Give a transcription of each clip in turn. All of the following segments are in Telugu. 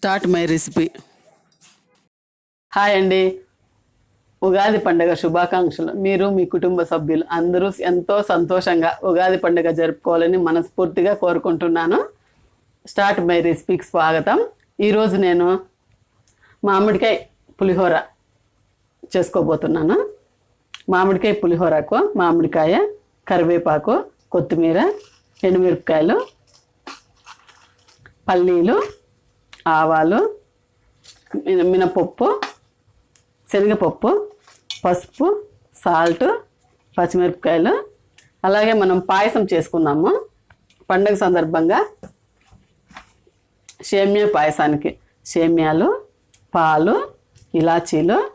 Start my recipe. హాయ్ అండి. ఉగాది పండుగ శుభాకాంక్షలు. మీరు మీ కుటుంబ సభ్యులు అందరూ ఎంతో సంతోషంగా ఉగాది పండుగ జరుపుకోవాలని మనస్ఫూర్తిగా కోరుకుంటున్నాను. స్టార్ట్ మై రెసిపీకి స్వాగతం. ఈరోజు నేను మామిడికాయ పులిహోర చేసుకోబోతున్నాను. మామిడికాయ పులిహోరకు మామిడికాయ కరివేపాకు కొత్తిమీర ఎండుమిరపకాయలు పల్లీలు ఆవాలు మిన- మినపప్పు శనగపప్పు పసుపు సాల్ట్ పచ్చిమిరపకాయలు. అలాగే మనం పాయసం చేసుకున్నాము పండగ సందర్భంగా. సేమియా పాయసానికి సేమియాలు పాలు ఇలాచీలు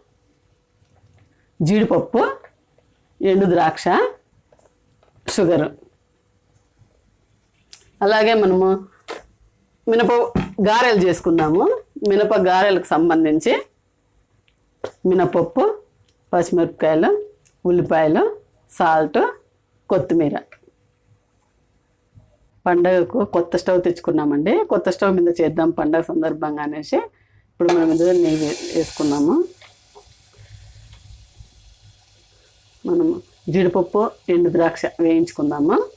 జీడిపప్పు ఎండు ద్రాక్ష షుగరు. అలాగే మనము మినప గారెలు చేసుకుందాము. మినప గారెలకు సంబంధించి మినపప్పు పచ్చిమిరపకాయలు ఉల్లిపాయలు సాల్ట్ కొత్తిమీర. పండగకు కొత్త స్టవ్ తెచ్చుకున్నామండి. కొత్త స్టవ్ మీద చేద్దాం పండగ సందర్భంగా అనేసి. ఇప్పుడు మనం మీద నెయ్యి వేసుకున్నాము. మనము జీడిపప్పు ఎండు ద్రాక్ష వేయించుకుందాము.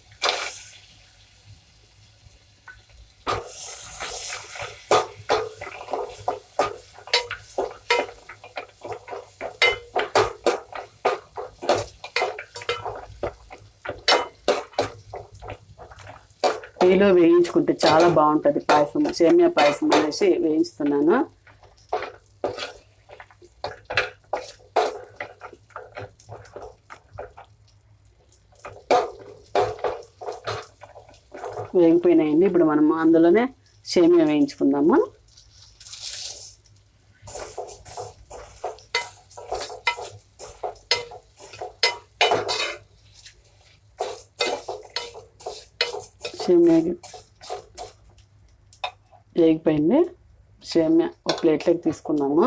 నెయ్యిలో వేయించుకుంటే చాలా బాగుంటుంది పాయసం సేమియా పాయసం అనేసి వేయించుతున్నాను వేగిపోయినాయండి. ఇప్పుడు మనం అందులోనే సేమియా వేయించుకుందాము సేమియా వేగిపోయింది సేమియా ఒక ప్లేట్లోకి తీసుకున్నాము.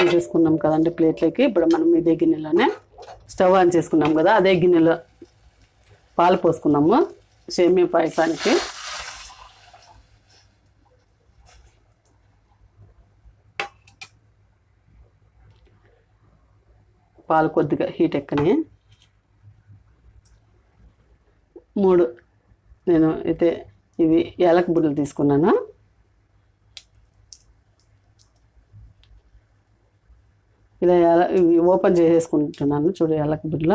తీసేసుకున్నాం కదండి ప్లేట్లోకి. ఇప్పుడు మనం ఇదే గిన్నెలోనే స్టవ్ ఆన్ చేసుకున్నాం కదా అదే గిన్నెలో పాలు పోసుకున్నాము సేమియా పాయసానికి. పాలు కొద్దిగా హీట్ ఎక్కని. మూడు నేను అయితే ఇవి ఏలక బుడ్డలు తీసుకున్నాను. ఇలా ఇవి ఓపెన్ చేసేసుకుంటున్నాను చూడు ఎలక బుడ్ల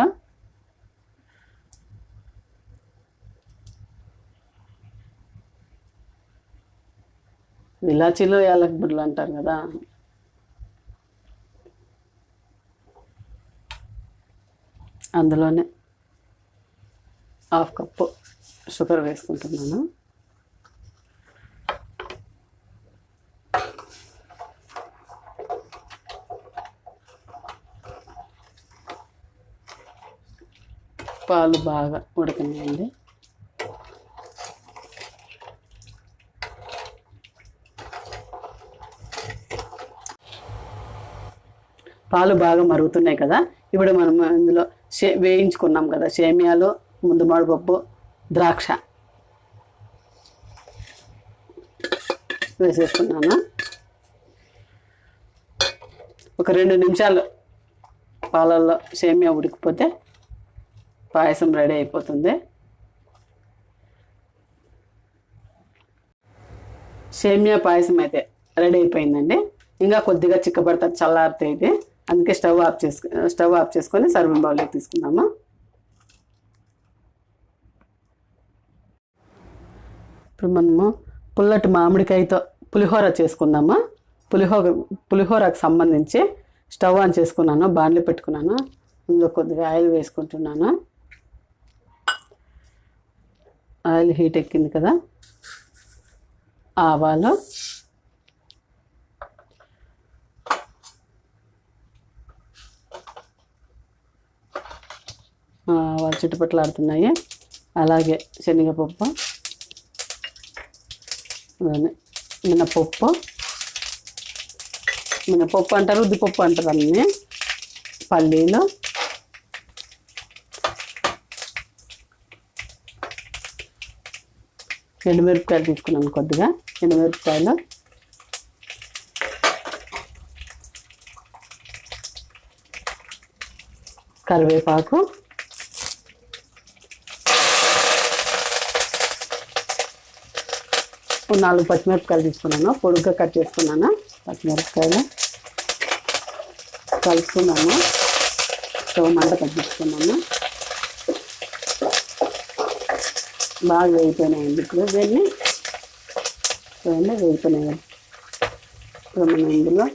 ఇలాచీలో యాలక్ బిడ్డలు అంటారు కదా. అందులోనే హాఫ్ కప్పు షుగర్ వేసుకుంటున్నాను. పాలు బాగా ఉడకనియండి పాలు బాగా మరుగుతున్నాయి కదా ఇప్పుడు మనం ఇందులో సే వేయించుకున్నాం కదా సేమియాలు ముందు మాడిపప్పు ద్రాక్ష. వేసేసుకున్నాను. ఒక రెండు నిమిషాలు పాలల్లో సేమియా ఉడికిపోతే పాయసం రెడీ అయిపోతుంది. సేమియా పాయసం అయితే రెడీ అయిపోయిందండి. ఇంకా కొద్దిగా చిక్కబడతారు చల్లారితే ఇది. అందుకే స్టవ్ ఆఫ్ చేసుకు స్టవ్ ఆఫ్ చేసుకొని సర్వింగ్ బౌల్లోకి తీసుకుందాము. ఇప్పుడు మనము పుల్లటి మామిడికాయతో పులిహోర చేసుకుందామా. పులిహోర పులిహోరకు సంబంధించి స్టవ్ ఆన్ చేసుకున్నాను బాండ్లు పెట్టుకున్నాను. ఇందులో కొద్దిగా ఆయిల్ వేసుకుంటున్నాను. ఆయిల్ హీట్ ఎక్కింది కదా? ఆవాలు. ఆవాలు చుట్టుపట్లాడుతున్నాయి అలాగే శనగపప్పు. అలానే మినపప్పు. మినపప్పు అంటారు ఉద్దిపప్పు అంటారు అన్నీ. పల్లీలు. ఎండుమిరపకాయలు తీసుకున్నాను కొద్దిగా. ఎండుమిరపకాయలు. కరివేపాకు. నాలుగు పచ్చిమిరపకాయలు తీసుకున్నాను. పొడుగ్గా కట్ చేసుకున్నాను పచ్చిమిరపకాయలు. కలుపుకున్నాను స్టవ్ మంట తగ్గించుకున్నాను బాగా వేగిపోయినాయండి ఇప్పుడు దీన్ని చూడండి వేగిపోయినాయి. ఇప్పుడు మనం ఇందులో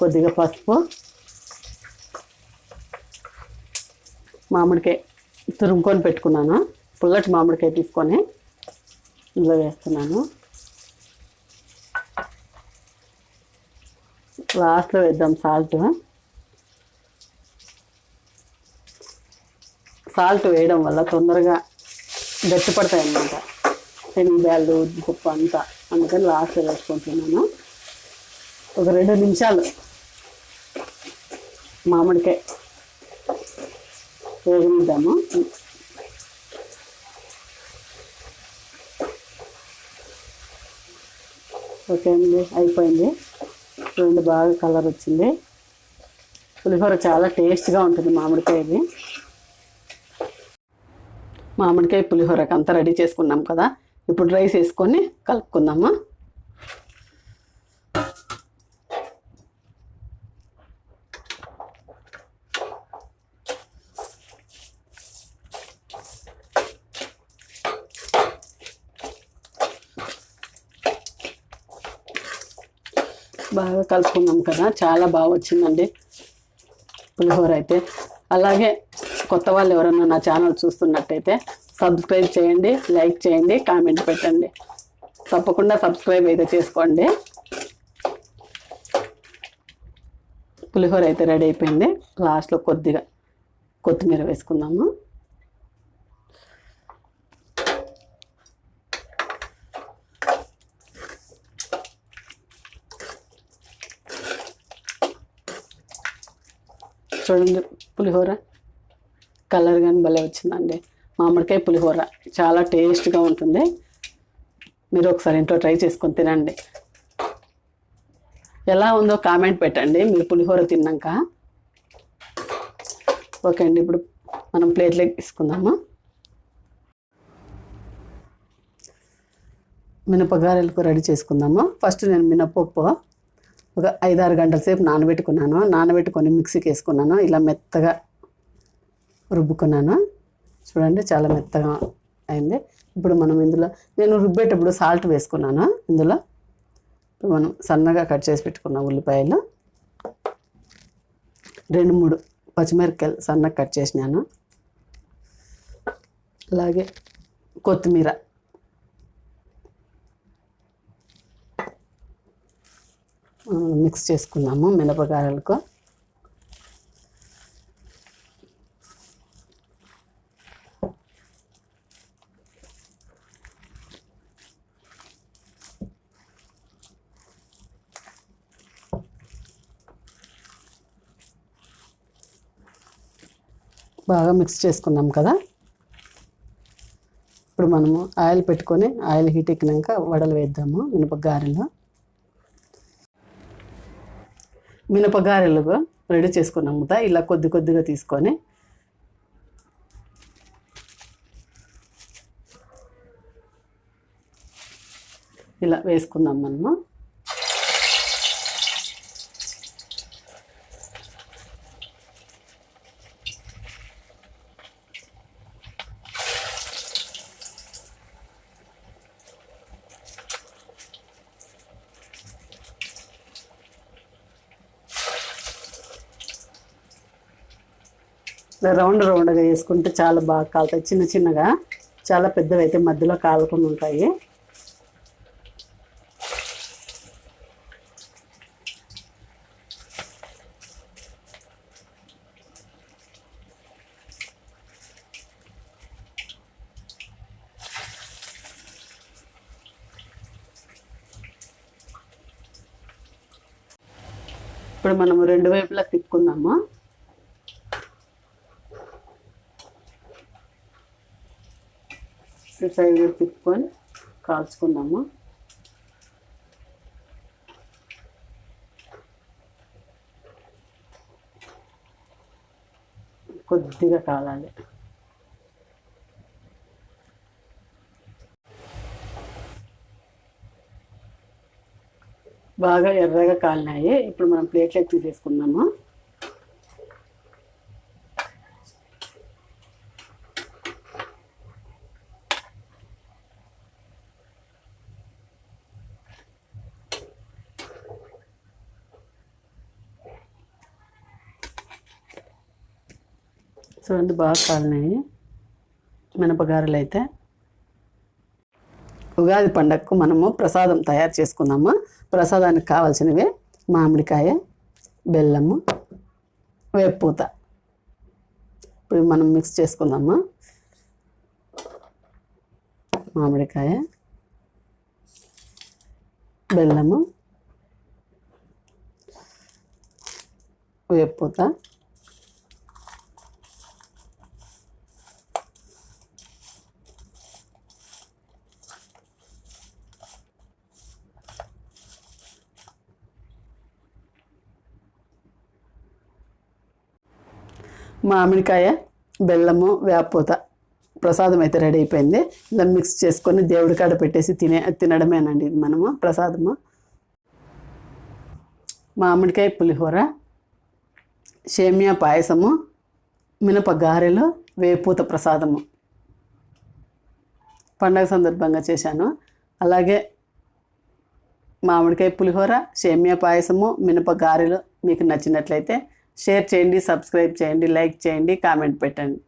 కొద్దిగా పసుపు మామిడికాయ తురుముకొని పెట్టుకున్నాను. పుల్లటి మామిడికాయ తీసుకొని ఇందులో వేస్తున్నాను. లాస్ట్లో వేద్దాం సాల్ట్. సాల్ట్ వేయడం వల్ల తొందరగా గట్టిపడతాయి అన్నమాట. శనగబ్యాళ్ళు ఉప్పు అంతా. అందుకని లాస్ట్లో వేసుకుంటున్నాను. ఒక రెండు నిమిషాలు మామిడికాయ వేగిద్దాము ఓకే అండి అయిపోయింది. చూడండి బాగా కలర్ వచ్చింది. పులిహోర చాలా టేస్ట్గా ఉంటుంది మామిడికాయది మామిడికాయ పులిహోరకి అంతా రెడీ చేసుకున్నాం కదా. ఇప్పుడు రైస్ వేసుకొని కలుపుకుందామా బాగా కలుపుకున్నాం కదా చాలా బాగా వచ్చిందండి పులిహోర అయితే. అలాగే కొత్త వాళ్ళు ఎవరన్నా నా ఛానల్ చూస్తున్నట్టయితే సబ్స్క్రైబ్ చేయండి లైక్ చేయండి కామెంట్ పెట్టండి. తప్పకుండా సబ్స్క్రైబ్ అయితే చేసుకోండి. పులిహోర అయితే రెడీ అయిపోయింది. లాస్ట్లో కొద్దిగా కొత్తిమీర వేసుకుందాము. చూడండి పులిహోర. కలర్ కానీ భలే వచ్చిందండి. మామిడికాయ పులిహోర. చాలా టేస్ట్గా ఉంటుంది. మీరు ఒకసారి ఇంట్లో ట్రై చేసుకొని తినండి. ఎలా ఉందో కామెంట్ పెట్టండి. మీరు పులిహోర తిన్నాక. ఓకే అండి ఇప్పుడు మనం ప్లేట్లోకి తీసుకుందాము? మినపగారెలకు రెడీ చేసుకుందాము? ఫస్ట్ నేను మినపప్పు ఒక ఐదారు గంటల సేపు నానబెట్టుకున్నాను. నానబెట్టుకొని మిక్సీకి వేసుకున్నాను. ఇలా మెత్తగా రుబ్బుకున్నాను. చూడండి చాలా మెత్తగా అయింది. ఇప్పుడు మనం ఇందులో నేను రుబ్బేటప్పుడు సాల్ట్ వేసుకున్నాను ఇందులో. ఇప్పుడు మనం సన్నగా కట్ చేసి పెట్టుకున్న ఉల్లిపాయలు. రెండు మూడు పచ్చిమిరపకాయలు సన్నగా కట్ చేసినాను. అలాగే కొత్తిమీర మిక్స్ చేసుకున్నాము మినపగాయలకు బాగా మిక్స్ చేసుకున్నాం కదా. ఇప్పుడు మనము ఆయిల్ పెట్టుకొని ఆయిల్ హీట్ ఎక్కినాక వడలు వేద్దాము మినపగారెలో. మినపగారెలుగా రెడీ చేసుకున్నాం కదా ఇలా కొద్ది కొద్దిగా తీసుకొని ఇలా వేసుకుందాం మనము. ఇలా రౌండ్ రౌండ్గా వేసుకుంటే చాలా బాగా కాలుతాయి. చిన్న చిన్నగా. చాలా పెద్దవి అయితే మధ్యలో కాలకుండా ఉంటాయి. ఇప్పుడు మనము రెండు వైపులా తిప్పుకుందామా? సైడ్ తిప్పుకొని కాల్చుకుందాము కొద్దిగా కాలాలి. బాగా ఎర్రగా కాలినాయి. ఇప్పుడు మనం ప్లేట్లోకి తీసేసుకుందాము. చూడండి బాగా కాలినాయి. మినపగారలు అయితే ఉగాది పండగకు మనము ప్రసాదం తయారు చేసుకుందాము? ప్రసాదానికి కావాల్సినవి మామిడికాయ బెల్లము వేపూత. ఇప్పుడు మనం మిక్స్ చేసుకుందాము? మామిడికాయ బెల్లము వేపూత. మామిడికాయ బెల్లము వేపూత ప్రసాదం అయితే రెడీ అయిపోయింది. దాన్ని మిక్స్ చేసుకొని దేవుడి కాడ పెట్టేసి తినే తినడమేనండి ఇది మనము ప్రసాదము. మామిడికాయ పులిహోర సేమియా పాయసము మినప గారెలు వేపూత ప్రసాదము. పండగ సందర్భంగా చేశాను. అలాగే మామిడికాయ పులిహోర సేమియా పాయసము మినప గారెలు మీకు నచ్చినట్లయితే షేర్ చేయండి సబ్స్క్రైబ్ చేయండి లైక్ చేయండి కామెంట్ పెట్టండి.